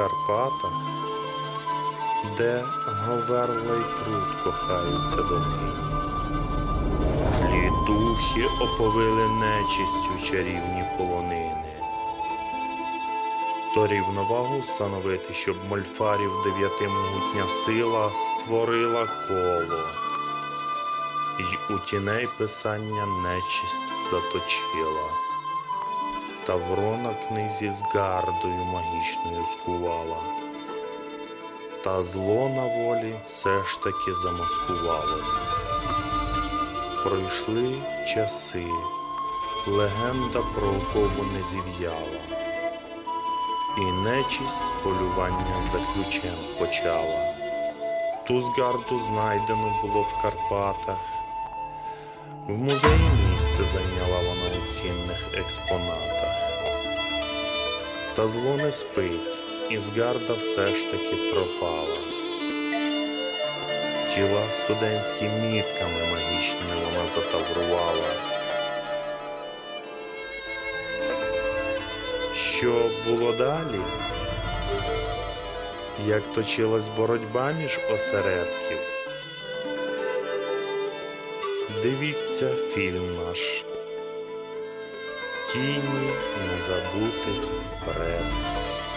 Карпатах, де Говерла й пруд кохаються донині. Злі духи оповили нечистю чарівні полонини. То рівновагу встановити, щоб мольфарів дев'ятимогутня сила створила коло, й у тіней писання нечисть заточила. Та врона книзі з гардою магічною скувала. Та зло на волі все ж таки замаскувалось. Пройшли часи, легенда про окову не зів'яла, і нечість полювання за ключем почала. Тузгарду знайдено було в Карпатах. В музеї місце зайняла вона у цінних експонатах. Та зло не спить, і згарда все ж таки пропала. Тіла студентські мітками магічними вона затаврувала. Що було далі? Як точилась боротьба між осередків? Дивіться фільм наш Тіні незабутих предків.